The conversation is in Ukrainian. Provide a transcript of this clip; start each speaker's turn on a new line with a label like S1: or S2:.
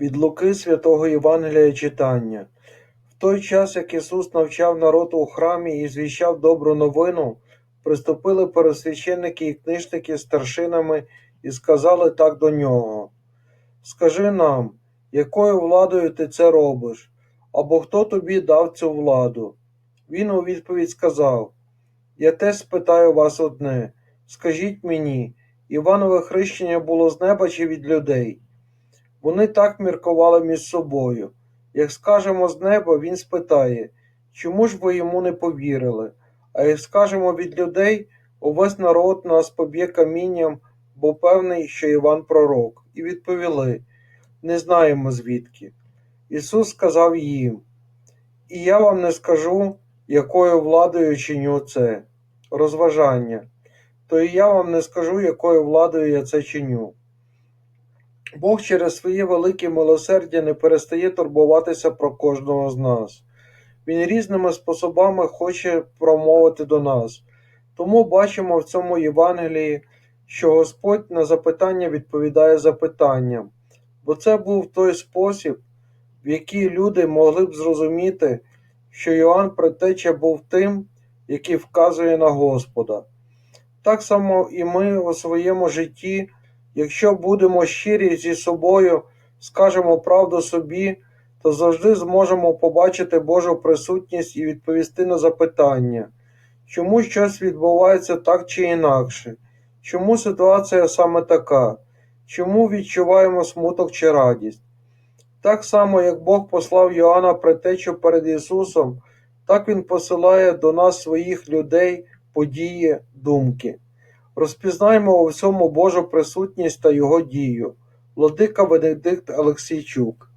S1: Від Луки святого Євангелія читання. В той час, як Ісус навчав народ у храмі і звіщав добру новину, приступили пересвященники і книжники з старшинами і сказали так до нього: Скажи нам, якою владою ти це робиш, або хто тобі дав цю владу? Він у відповідь сказав: Я теж спитаю вас одне: скажіть мені, Іванове хрещення було з неба чи від людей? Вони так міркували між собою. Як скажемо з неба, він спитає, чому ж ви йому не повірили? А як скажемо від людей, увесь народ нас поб'є камінням, бо певний, що Іван пророк. І відповіли: Не знаємо звідки. Ісус сказав їм: І я вам не скажу, якою владою чиню це. Розважання. То і я вам не скажу, якою владою я це чиню. Бог через своє велике милосердя не перестає турбуватися про кожного з нас. Він різними способами хоче промовити до нас. Тому бачимо в цьому Євангелії, що Господь на запитання відповідає запитанням, бо це був той спосіб, в який люди могли б зрозуміти, що Йоанн Предтеча був тим, який вказує на Господа. Так само і ми у своєму житті, якщо будемо щирі зі собою, скажемо правду собі, то завжди зможемо побачити Божу присутність і відповісти на запитання, чому щось відбувається так чи інакше, чому ситуація саме така, чому відчуваємо смуток чи радість. Так само, як Бог послав Йоанна Предтечу перед Ісусом, так Він посилає до нас своїх людей, події, думки. Розпізнаємо у всьому Божу присутність та Його дію. Владика Венедикт Олексійчук